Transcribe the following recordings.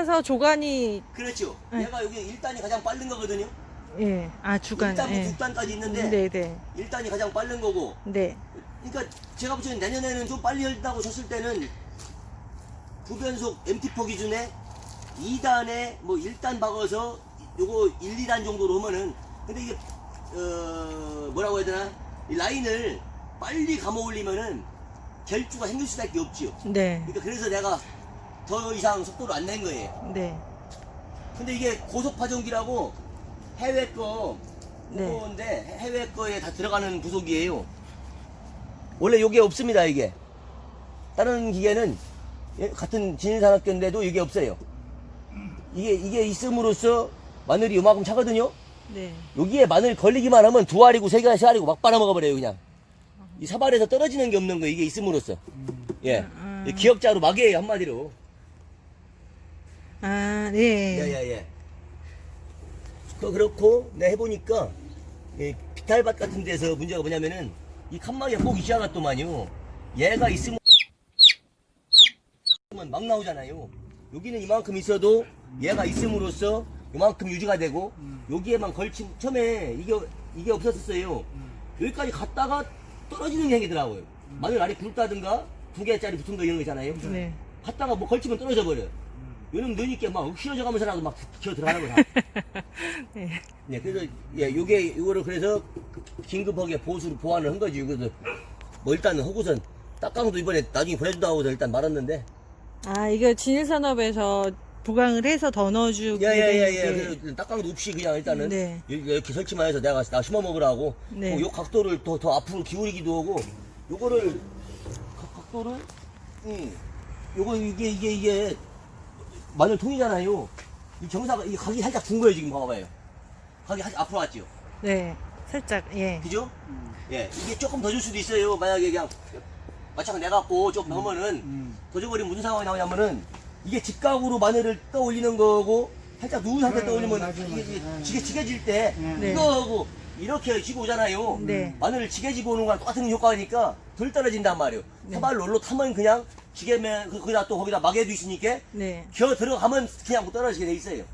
따라서 조간이 그렇죠. 네. 얘가 여기 1단이 가장 빠른 거거든요. 예, 아 주간. 1단부터 예. 6단까지 있는데 네, 네, 1단이 가장 빠른 거고 네, 그러니까 제가 볼 때는 내년에는 좀 빨리 한다고 쳤을 때는 부변속 MT4 기준에 2단에 뭐 1단 박아서 요거 1, 2단 정도로 하면은 근데 이게 어 뭐라고 해야 되나 이 라인을 빨리 감아 올리면은 결주가 생길 수밖에 없지요. 네, 그러니까 그래서 내가 더 이상 속도를 안 낸 거예요. 네, 근데 이게 고속 파종기라고 해외 거 네. 무거운데 해외 거에 다 들어가는 부속이에요. 원래 요게 없습니다, 이게. 다른 기계는 예, 같은 진일산업계인데도 이게 없어요. 이게 이게 있음으로써 마늘이 요만큼 차거든요. 네. 여기에 마늘 걸리기만 하면 두 알이고 세 알이 세 알이고 막 빨아먹어 버려요, 그냥. 이 사발에서 떨어지는 게 없는 거예요, 이게 있음으로써. 예. 음. 이 기억자로 막이에요, 한마디로. 아, 네. 예 예 예. 또 그렇고 내가 해보니까 이 비탈밭 같은 데서 문제가 뭐냐면은 이 칸막이가 꼭 있어야 갔더만요. 얘가 있으면 막 나오잖아요. 여기는 이만큼 있어도 얘가 있음으로써 이만큼 유지가 되고 여기에만 걸친 처음에 이게 이게 없었어요. 여기까지 갔다가 떨어지는 게 생기더라고요. 마늘 알이 굵다든가 두 개짜리 붙은 거 이런 거 있잖아요. 네. 갔다가 뭐 걸치면 떨어져 버려요. 요놈 넣으니까 막 휘어져 가면서라도 막 기어 들어가는 거야. 네. 네, 그래서 예, 요게 요거를 그래서 긴급하게 보수로 보완을 한 거지. 그래서 뭐 일단은 하고선 딱강도 이번에 나중에 보내준다고 해서 일단 말았는데. 아, 이거 진일산업에서 보강을 해서 더 넣어주고. 예 예 예 예. 그래서 딱강도 없이 그냥 일단은 네. 이렇게 설치만 해서 내가 나 심어 먹으라고. 네. 요 각도를 더 더 앞으로 기울이기도 하고 요거를 각- 각도를 음 요거 이게 이게 이게 마늘 통이잖아요. 이 경사가 이 각이 살짝 준 거예요 지금 봐봐요. 각이 살짝 앞으로 왔죠. 네. 살짝, 예. 그죠? 예, 이게 조금 더 줄 수도 있어요. 만약에 그냥 마찬가지 내갖고 조금 넣으면은 더 줘버리면 무슨 상황이 나오냐면은 이게 직각으로 마늘을 떠올리는 거고 살짝 누운 상태 네, 떠올리면 맞아, 이게, 맞아. 이게 네. 지게 지게질 때 네. 이거하고 이렇게 지고 오잖아요. 네. 마늘을 지게지고 오는 거랑 똑같은 효과니까 덜 떨어진단 말이에요. 네. 사발 롤로 타면 그냥 지게면 그- 거기다 또 거기다 마개도 있으니까 네. 기어 들어가면 그냥 못 떨어지게 돼 있어요.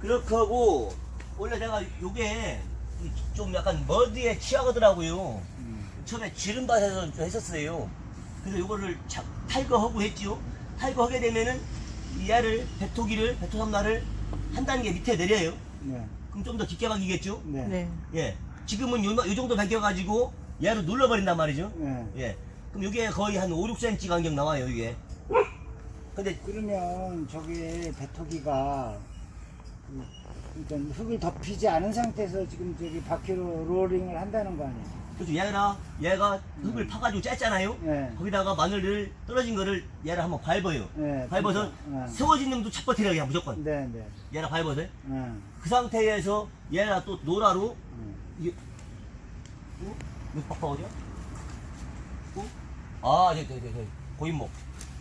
그렇게 하고 원래 내가 요게 좀 약간 머드에 취하거더라고요. 처음에 지름밭에서 좀 했었어요. 그래서 요거를 자- 탈거하고 했지요. 탈거하게 되면은 이 얘를 배토기를 배토삼나를 한 단계 밑에 내려요. 네. 그럼 좀 더 깊게 박이겠죠. 네. 네. 예. 지금은 요, 요 정도 박혀가지고 얘를 눌러버린단 말이죠. 네. 예. 그럼 이게 거의 한 5, 6cm 간격 나와요, 이게. 근데 그러면 저기 배터기가 그, 그러니까 흙을 덮이지 않은 상태에서 지금 저기 바퀴로 롤링을 한다는 거 아니에요? 그렇죠. 얘가 얘가 흙을 파가지고 짰잖아요. 네. 거기다가 마늘을 떨어진 거를 얘를 한번 밟아요. 네, 밟아서 네. 세워진 놈도 첫 버티라 그냥 무조건. 네, 네. 얘랑 밟아서 네. 그 상태에서 얘가 또 노라로 네. 이게 어? 이거 봐봐 어디야? 어? 아, 저기 저기 저기 고인목.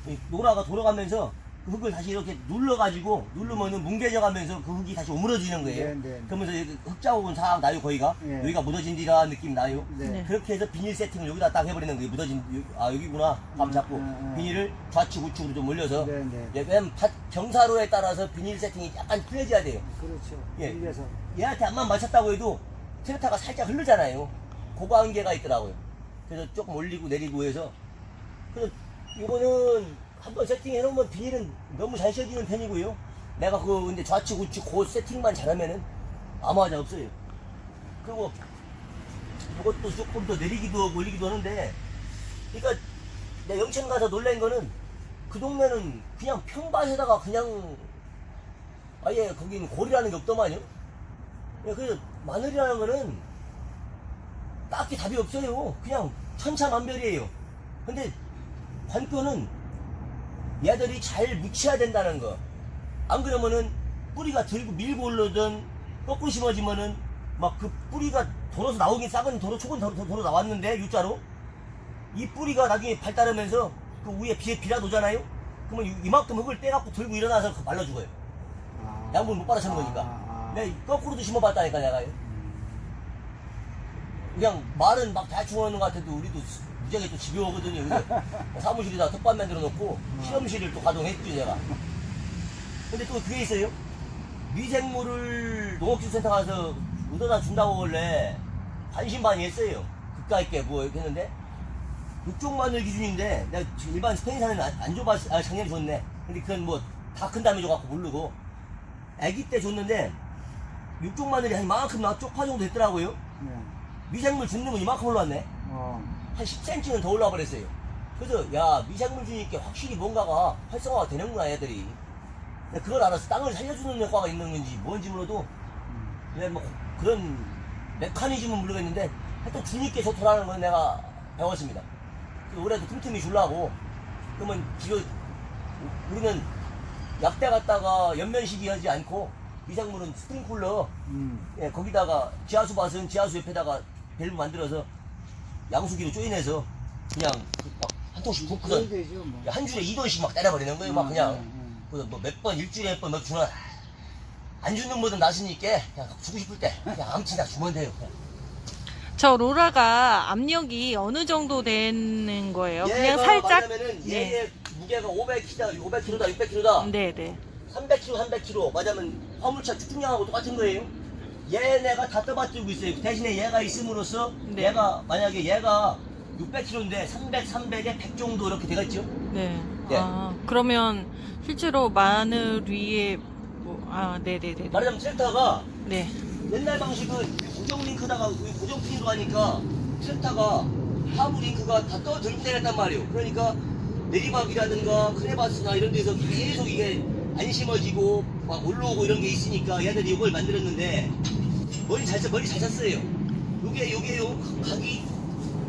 이 노라가 돌아가면서 그 흙을 다시 이렇게 눌러가지고 누르면은 뭉개져가면서 그 흙이 다시 오므러지는 거예요. 네, 네. 그러면서 여기 흙 자국은 싹 나요 거기가 네. 여기가 무너진 뒤라 느낌 나요. 네. 네. 그렇게 해서 비닐 세팅을 여기다 딱 해버리는 거예요. 묻어진, 여기- 아, 여기구나. 감 잡고. 음, 음, 음. 비닐을 좌측, 우측으로 좀 올려서. 네, 네. 예, 왜냐면 밭 경사로에 따라서 비닐 세팅이 약간 틀려져야 돼요. 그렇죠. 예. 밀려서. 얘한테 안만 맞췄다고 해도 트랙터가 살짝 흐르잖아요. 고가 한계가 있더라고요. 그래서 조금 올리고 내리고 해서. 이거는 한번 세팅해 놓으면 비닐은 너무 잘 씌워지는 편이고요. 내가 그 근데 좌측 우측 그 세팅만 잘하면은 아무 하자 없어요. 그리고 이것도 조금 더 내리기도 하고 올리기도 하는데 그러니까 내 영천 가서 놀란 거는 그 동네는 그냥 평밭에다가 그냥 아예 거기는 골이라는 게 없더만요. 예, 그래서 마늘이라는 거는 딱히 답이 없어요. 그냥 천차만별이에요. 근데 관건은 얘들이 잘 묻혀야 된다는 거. 안 그러면은 뿌리가 들고 밀고 올르든 거꾸로 심어지면은 막 그 뿌리가 돌아서 나오긴 싹은 도로 초근 도로, 도로 나왔는데 U자로 이 뿌리가 나중에 발달하면서 그 위에 비, 비라 도잖아요. 그러면 이- 이만큼 흙을 떼갖고 들고 일어나서 그 말라 죽어요. 아. 양분 못 받아치는 거니까. 아, 아. 내가 거꾸로도 심어봤다니까 내가. 그냥 말은 막 대충 하는 것 같아도 우리도 무지하게 또 집요하거든요. 그래서 사무실에다 텃밭 만들어 놓고 실험실을 또 가동했죠 제가. 근데 또 그게 있어요. 미생물을 농업기술센터 가서 얻어다 준다고 원래 반신반의 했어요. 그까 있게 뭐 이렇게 했는데 육종 마늘 기준인데 내가 일반 스페인 산은 안, 안 줘봤어. 아 작년에 줬네. 근데 그건 뭐 다 큰 다음에 줘갖고 모르고 아기 때 줬는데 육종 마늘이 한 이만큼 나 쪽파 정도 됐더라고요. 네. 미생물 죽는 건 이만큼 올라왔네. 어. 한 10cm는 더 올라와 버렸어요. 그래서 야 미생물 주니까 확실히 뭔가가 활성화가 되는구나 애들이. 근데 그걸 알아서 땅을 살려주는 효과가 있는 건지 뭔지 몰라도 그냥 뭐 그런 메커니즘은 모르겠는데 하여튼 주니까 좋더라는 건 내가 배웠습니다. 올해도 틈틈이 주려고 그러면 지금 우리는 약대 갖다가 연면시기 하지 않고 미생물은 스프링쿨러 음. 예, 거기다가 지하수 밭은 지하수 옆에다가 밸브 만들어서 양수기로 조인해서 그냥 그 막한 통씩 붓고선 되죠 뭐. 한 줄에 2돈씩 막 때려버리는 거예요. 막 그냥 음, 그래서 뭐몇 번 일주일에 몇 번 몇 주나 안 주는 뭐든 나시니까 그냥 주고 싶을 때 그냥 아무튼 다 주면 돼요. 그냥. 저 로라가 압력이 어느 정도 되는 거예요? 그냥 살짝. 맞으면은 네. 얘의 무게가 500kg다, 500kg다, 600kg다. 네, 네. 300kg, 300kg 맞으면 화물차 축중량하고 똑같은 거예요. 얘네가 다 떠받들고 있어요. 대신에 얘가 있음으로써 네. 얘가 만약에 얘가 600kg인데 300, 300에 100 정도 이렇게 되겠죠. 네. 예. 아, 그러면 실제로 마늘 위에 뭐, 아, 네, 네, 네. 말하자면 트랙터가 네. 옛날 방식은 고정 링크다가 고정 핀으로 하니까 트랙터가 하부 링크가 다 떠 들고 다녔단 말이에요. 그러니까 내리막이라든가 크레바스나 이런 데서 계속 이게 안 심어지고 막 올라오고 이런 게 있으니까 얘들이 이걸 만들었는데 머리 잘 쳤- 머리 잘 쳤어요. 요게 요게 요 각이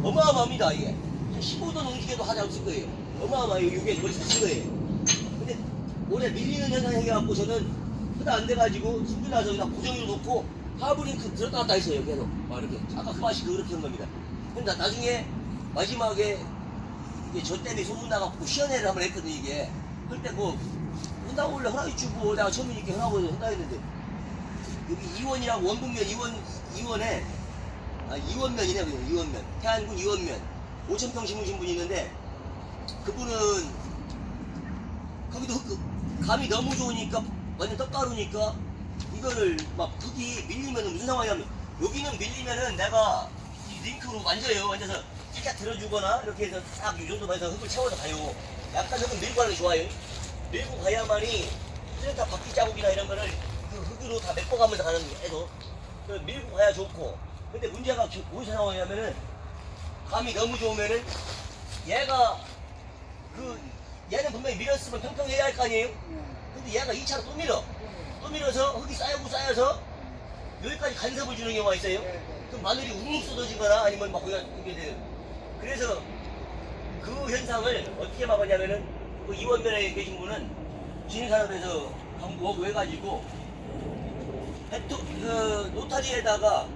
어마어마합니다 이게 한 15도 넘기게도 하지 않을 거예요. 어마어마해요. 요게 머리 잘친 거예요. 근데 올해 밀리는 현상 생겨갖고 저는 하다 안 돼가지고 나서 그냥 고정으로 놓고 하브링크 들었다 놨다 했어요 계속 막 이렇게 아까 그 맛이 그렇게 한 겁니다 근데 나- 나중에 마지막에 이게 저 때문에 소문 나갖고 시연회를 한번 했거든 이게 그때 뭐 한다고 원래 허락이 주고 내가 처음이니까 허락을 한다 했는데 여기 이원이라고 원북면 이원 이원에 아 이원면이네 그냥 이원면. 태안군 이원면. 5천 평 심으신 분이 있는데 그분은 거기도 그 감이 너무 좋으니까 완전 떡가루니까 이거를 막 흙이 밀리면은 무슨 상황이냐면 여기는 밀리면은 내가 이 링크로 만져요. 만져서 살짝 들어주거나 이렇게 해서 싹이 정도만 해서 흙을 채워서 가요. 약간 흙은 밀고 가는 게 좋아요. 밀고 가야만이 트랙터 바퀴 자국이나 이런 거를 그 흙으로 다 메꿔가면서 가는 애도 그 밀고 가야 좋고 근데 문제가 저- 무슨 상황이냐면은 감이 너무 좋으면은 얘가 그 얘는 분명히 밀었으면 평평해야 할 거 아니에요? 근데 얘가 2차로 또 밀어. 또 밀어서 흙이 쌓이고 쌓여서 여기까지 간섭을 주는 경우가 있어요. 그럼 마늘이 웅 쏟아지거나 아니면 막 거기가 이게 돼요. 그래서 그 현상을 어떻게 막았냐면은 그 이원면에 계신 분은 진산업에서 광고 해가지고 배토, 그 노타리에다가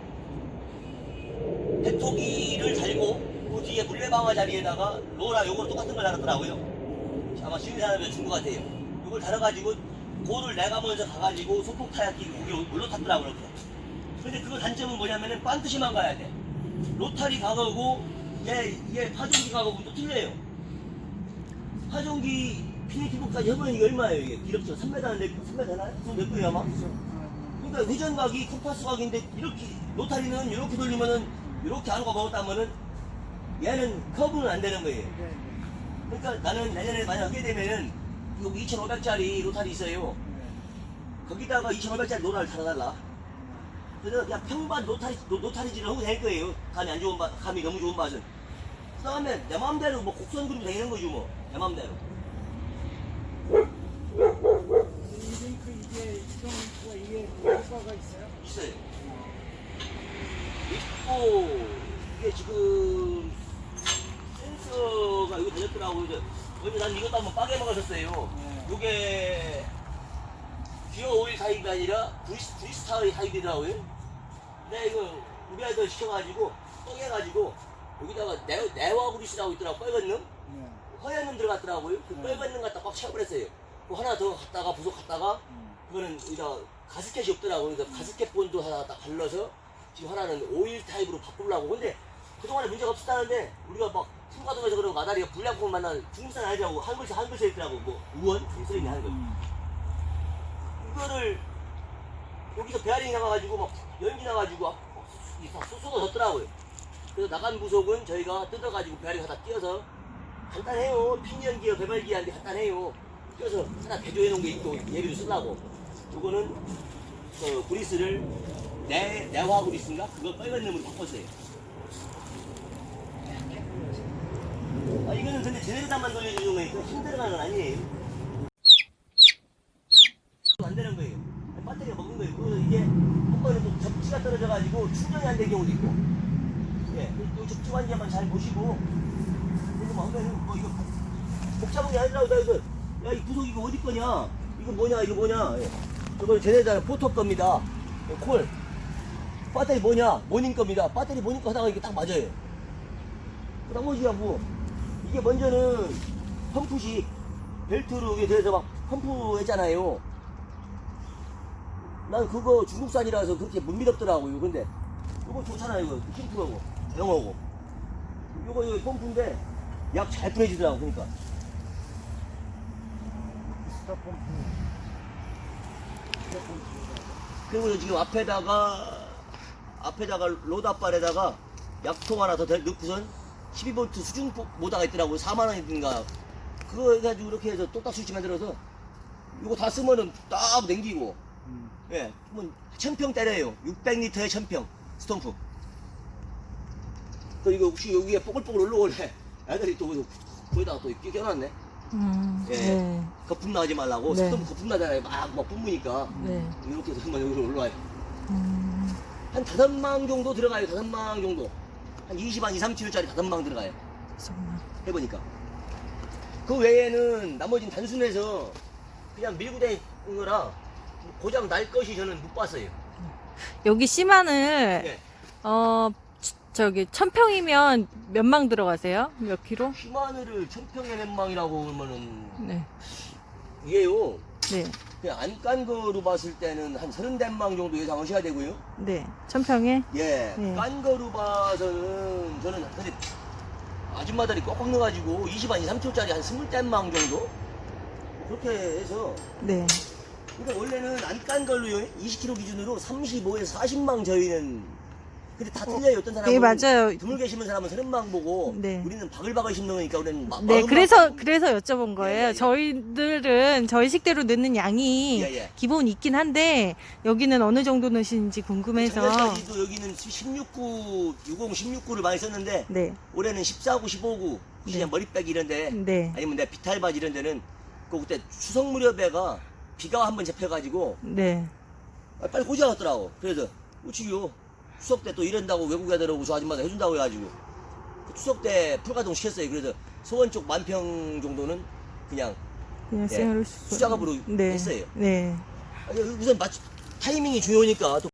배토기를 달고 그 뒤에 물레방아 자리에다가 로라 요거 똑같은 걸 달았더라고요. 아마 시민 사람에서 준것 같아요. 이걸 달아가지고 고를 내가 먼저 가가지고 소폭 타약기 거기 올라탔더라고요. 근데 그 단점은 뭐냐면은 반드시만 가야 돼. 로타리 가격고 얘, 얘 파종기 가격은 또 틀려요. 파종기 피니티브까지 해보면 이게 얼마예요 이게? 기록죠 3m, 3m 되나요? 그몇 분이 아마? 그러니까 회전 각이 컴파스 각인데 이렇게 로타리는 이렇게 돌리면은 이렇게 안고 먹었다면은 얘는 커브는 안 되는 거예요. 그러니까 나는 내년에 만약 하게 되면은 여기 2,500짜리 로타리 있어요. 거기다가 2,500짜리 노라를 달아달라. 그래서 그냥 평반 노타리, 노, 노타리질을 하고 될 거예요. 감이 안 좋은 밭, 감이 너무 좋은 밭은. 그 다음에 내 마음대로 뭐 곡선 그리면 되는 거지 뭐. 내 마음대로. 이 링크 이게 이동 링크가 이게 효과가 있어요? 있어요. 있고, 이게 지금 센서가 이거 되셨더라고요. 이제 먼저 난 이것도 한번 빠게 먹었었어요. 네. 요게 기어 오일 타입이 아니라 브리스, 브리스타의 타입이더라고요. 근데 이거 우리 아이들 시켜가지고 똥해가지고 여기다가 네, 네와 브리스라고 있더라고 빨간 놈 네. 허연 놈 들어갔더라고요. 그 네. 빨간 놈 갖다 꽉 채워버렸어요. 그 하나 더 갖다가 부속 갖다가 음. 그거는 여기다 가스켓이 없더라고. 그래서 가스켓 본드 하나 딱 발라서 지금 하나는 오일 타입으로 바꾸려고. 근데 그동안에 문제가 없었다는데 우리가 막 풍가동에서 그런 마다리가 불량품 만난 중국산 아니라고 한글서 한글서 있더라고. 뭐 우원? 써있네 한글. 음. 이거를 여기서 베어링 나가가지고 막 연기 나가지고 막 쏟아졌더라고요. 그래서 나간 부속은 저희가 뜯어가지고 베어링 하나 띄어서 간단해요. 핀 연기어 배발기한테 간단해요. 띄어서 하나 개조해 놓은 게 있고 예비로 쓰려고. 요거는 그 그리스를 내 내화 그리스인가 그거 빨간 놈으로 바꿨어요. 아 이거는 근데 제네레이터만 돌려주는 거니까 힘들어가는 건 아니에요. 안 되는 거예요. 배터리가 먹은 거예요. 그래서 이게 한 번에 또 접지가 떨어져가지고 충전이 안 되는 경우도 있고. 예, 이 접지 관계 한번 잘 보시고. 그래서 뭐 하면은 뭐 이거 복잡한 게 아니라고 나 이거 야이 부속 이거 어디 거냐? 이거 뭐냐? 이거 뭐냐? 예. 저거 제네레이터 포토 겁니다. 예, 콜. 배터리 뭐냐? 모닝 겁니다. 배터리 모닝 거 하다가 이게 딱 맞아요. 그 나머지야 뭐 이게 먼저는 펌프식 벨트로 이게 돼서 막 펌프 했잖아요. 난 그거 중국산이라서 그렇게 못 믿었더라고요. 근데 이거 좋잖아요. 이거 심플하고 영어고. 이거 이거 펌프인데 약 잘 뿌려지더라고. 그러니까 스타pom프. 그리고 지금 앞에다가 앞에다가 로드 앞발에다가 약통 하나 더 대- 넣고선 12V 수중 모다가 있더라고요. 4만 원이든가 그거 해가지고 이렇게 해서 똑딱 스위치 만들어서 이거 다 쓰면은 딱 냉기고 음. 예, 천평 때려요. 600리터의 천평 스톰프. 또 이거 혹시 여기에 뽀글뽀글 올라오래. 애들이 또 거기다가 또 끼- 껴놨네. 음, 예. 네. 거품 나지 말라고 네. 스톰프 거품 나잖아요. 막, 막 뿜으니까 네. 이렇게 해서 한번 여기로 올라와요. 음, 한 다섯 망 정도 들어가요. 다섯 망 정도. 한 20 한 2, 3kg짜리 다섯 망 들어가요. 정말. 해보니까. 그 외에는 나머지는 단순해서 그냥 밀고 다니는 거라 고장 날 것이 저는 못 봤어요. 여기 씨마늘 예. 어 치- 저기 천평이면 몇 망 들어가세요? 몇 킬로? 휘마늘을 천평의 넷망이라고 그러면은 네. 이게요. 네. 안 깐 거로 봤을 때는 한 서른 대망 정도 예상하셔야 되고요. 네. 천평에 예. 네. 깐 거로 봐서는 저는 근데 아줌마들이 꽉꽉 넣어가지고 20한 2, 3kg짜리 한 20대망 정도? 그렇게 해서 네. 근데 원래는 안 깐 걸로요 20kg 기준으로 35에서 40망 저희는 근데 다 틀려요 어떤 사람은 네, 맞아요. 드물게 심은 사람은 30망 보고 네. 우리는 바글바글 심는 거니까 우리는 마, 네, 마흔 그래서 망 그래서 여쭤본 거예요. 예, 예. 저희들은 저희 식대로 넣는 양이 예, 예. 기본 있긴 한데 여기는 어느 정도 넣으시는지 궁금해서 작년까지도 여기는 16구, 60, 16구를 많이 썼는데 네, 올해는 14구, 15구 그냥 네. 머리빼기 이런데 네, 아니면 내 비탈바지 이런 데는 그 그때 추석 무렵에가 비가 한 번 잡혀가지고 네, 아, 빨리 고지하더라고 그래서 우치요 추석 때 또 이런다고 외국 애들하고 저 아줌마가 해준다고 해가지고 그 추석 때 풀가동 시켰어요 그래서 소원 쪽 만평 정도는 그냥 그냥 예, 생으로 수- 수작업으로 네, 했어요. 네. 아니, 우선 마치 타이밍이 중요하니까 또